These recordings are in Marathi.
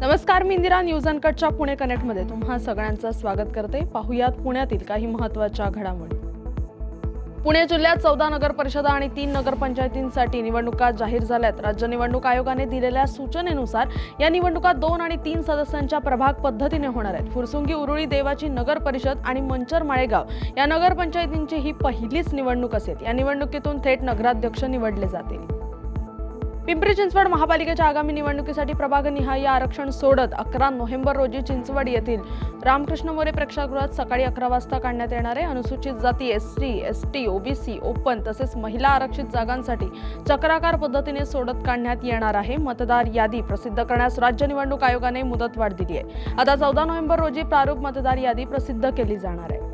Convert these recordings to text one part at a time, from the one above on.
नमस्कार मी इंदिरा न्यूज अनकटच्या पुणे कनेक्टमध्ये. तुम्हा सगळ्यांचं स्वागत करते. पाहुयात पुण्यातील काही महत्त्वाच्या घडामोडी. पुणे जिल्ह्यात चौदा नगर परिषदा आणि तीन नगरपंचायतींसाठी निवडणुका जाहीर झाल्यात. राज्य निवडणूक आयोगाने दिलेल्या सूचनेनुसार या निवडणुका दोन आणि तीन सदस्यांच्या प्रभाग पद्धतीने होणार आहेत. फुरसुंगी उरुळी देवाची नगर परिषद आणि मंचर माळेगाव या नगरपंचायतींची ही पहिलीच निवडणूक असेल. या निवडणुकीतून थेट नगराध्यक्ष निवडले जातील. पिंपरी चिंचवड महापालिकेच्या आगामी निवडणुकीसाठी प्रभागनिहाय आरक्षण सोडत अकरा नोव्हेंबर रोजी चिंचवड येथील रामकृष्ण मोरे प्रेक्षागृहात सकाळी अकरा वाजता काढण्यात येणारे अनुसूचित जाती S C S T OBC open तसेच महिला आरक्षित जागांसाठी चक्राकार पद्धतीने सोडत काढण्यात येणार आहे. मतदार यादी प्रसिद्ध करण्यास राज्य निवडणूक आयोगाने मुदतवाढ दिली आहे. आता चौदा नोव्हेंबर रोजी प्रारूप मतदार यादी प्रसिद्ध केली जाणार आहे.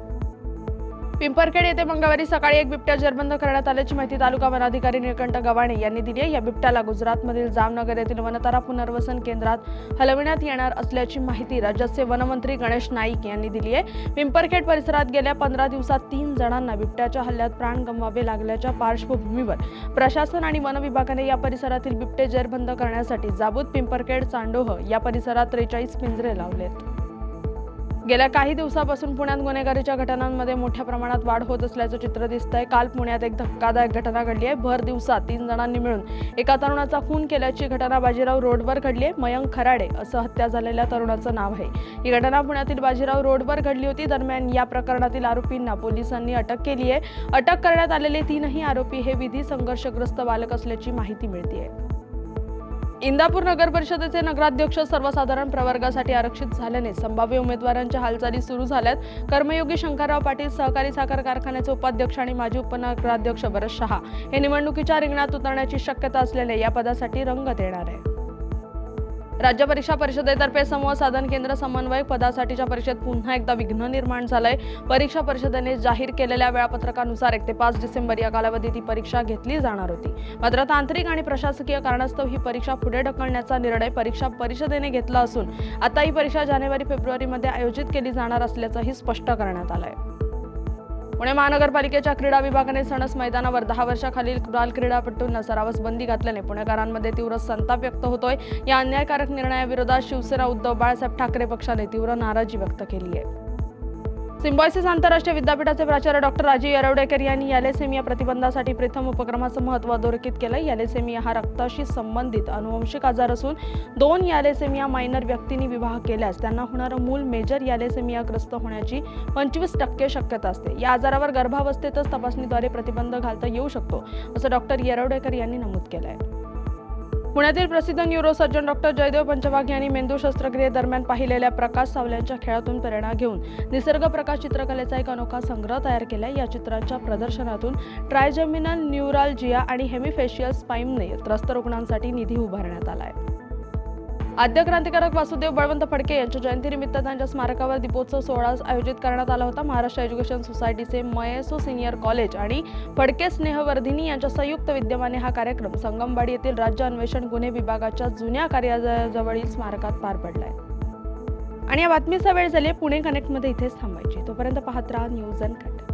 पिंपरखेड येथे मंगळवारी सकाळी एक बिबट्या जेरबंद करण्यात आल्याची माहिती तालुका वनाधिकारी निळकंठ गव्हाणे यांनी दिली आहे. या बिबट्याला गुजरातमधील जामनगर येथील वनतारा पुनर्वसन केंद्रात हलविण्यात येणार असल्याची माहिती राज्याचे वनमंत्री गणेश नाईक यांनी दिली आहे. पिंपरखेड परिसरात गेल्या पंधरा दिवसात तीन जणांना बिबट्याच्या हल्ल्यात प्राण गमवावे लागल्याच्या पार्श्वभूमीवर प्रशासन आणि वन विभागाने या परिसरातील बिबटे जेरबंद करण्यासाठी जाबूत पिंपरखेड चांडोह या परिसरात त्रेचाळीस पिंजरे लावलेत. गेल्या काही दिवसापासून पुण्यात गुन्हेगारीच्या घटनांमध्ये मोठ्या प्रमाणात वाढ होत असल्याचं चित्र दिसतंय. काल पुण्यात एक धक्कादायक घटना घडली आहे. भर दिवसात तीन जणांनी मिळून एका तरुणाचा खून केल्याची घटना बाजीराव रोडवर घडली आहे. मयंक खराडे असं हत्या झालेल्या तरुणाचं नाव आहे. ही घटना पुण्यातील बाजीराव रोडवर घडली होती. दरम्यान या प्रकरणातील आरोपींना पोलिसांनी अटक केली आहे. अटक करण्यात आलेले तीनही आरोपी हे विधी संघर्षग्रस्त बालक असल्याची माहिती मिळते आहे इंदापूर नगर परिषदेचे नगराध्यक्ष सर्वसाधारण प्रवर्गासाठी आरक्षित झाल्याने संभाव्य उमेदवारांच्या हालचाली सुरू झाल्यात. कर्मयोगी शंकरराव पाटील सहकारी साखर कारखान्याचे उपाध्यक्ष आणि माजी उपनगराध्यक्ष भरत शहा हे निवडणुकीच्या रिंगणात उतरण्याची शक्यता असल्याने या पदासाठी रंगत येणार आहे. राज्य परीक्षा परिषदेतर्फे समूह साधन केंद्र समन्वयक पदासाठीच्या परीक्षेत पुन्हा एकदा विघ्न निर्माण झालंय. परीक्षा परिषदेने जाहीर केलेल्या वेळापत्रकानुसार एक ते पाच डिसेंबर या कालावधीत ही परीक्षा घेतली जाणार होती. मात्र तांत्रिक आणि प्रशासकीय कारणास्तव ही परीक्षा पुढे ढकलण्याचा निर्णय परीक्षा परिषदेने घेतला असून आता ही परीक्षा जानेवारी फेब्रुवारीमध्ये आयोजित केली जाणार असल्याचंही स्पष्ट करण्यात आलंय. पुणे महानगरपालिकेच्या क्रीडा विभागाने सणस मैदानावर दहा वर्षाखालील बाल क्रीडापटूंना सरावस बंदी घातल्याने पुणेकरांमध्ये तीव्र संताप व्यक्त होतोय. या अन्यायकारक निर्णयाविरोधात शिवसेना उद्धव बाळासाहेब ठाकरे पक्षाने तीव्र नाराजी व्यक्त केली आहे. सिम्बॉयसिस आंतरराष्ट्रीय विद्यापीठाचे प्राचार्य डॉक्टर राजीव येरवडेकर यांनी यालेसेमिया प्रतिबंधासाठी प्रथम उपक्रमाचं महत्त्व अधोरेखित केलं. यालेसेमिया हा रक्ताशी संबंधित अनुवंशिक आजार असून दोन यालेसेमिया मायनर व्यक्तींनी विवाह केल्यास त्यांना होणारं मूल मेजर यालेसेमियाग्रस्त होण्याची पंचवीस टक्के शक्यता असते. या आजारावर गर्भावस्थेतच तपासणीद्वारे प्रतिबंध घालता येऊ शकतो असं डॉक्टर येरवडेकर यांनी नमूद केलं आहे पुण्यातील प्रसिद्ध न्यूरोसर्जन डॉक्टर जयदेव पंचवाग यांनी मेंदू शस्त्रक्रियेदरम्यान पाहिलेल्या प्रकाश सावल्यांच्या खेळातून प्रेरणा घेऊन निसर्ग प्रकाश चित्रकलेचा एक अनोखा संग्रह तयार केला. या चित्रांच्या प्रदर्शनातून ट्रायजेमिनल न्यूरालजिया आणि हेमिफेशियल स्पाईमने त्रस्त रुग्णांसाठी निधी उभारण्यात आला आहे. आद्य क्रांतिकारक वासुदेव बळवंत फडके यांच्या जयंतीनिमित्त त्यांच्या स्मारकावर दीपोत्सव सोहळा आयोजित करण्यात आला होता. महाराष्ट्र एज्युकेशन सोसायटीचे मयसो सिनियर कॉलेज आणि फडके स्नेहवर्धिनी यांच्या संयुक्त विद्यमाने हा कार्यक्रम संगमवाडी येथील राज्य अन्वेषण गुन्हे विभागाच्या जुन्या कार्यालयाजवळील स्मारकात पार पडलाय. आणि या बातमीचा वेळ झाली पुणे कनेक्टमध्ये इथेच थांबायची. तोपर्यंत पाहत राहा न्यूज अँड कट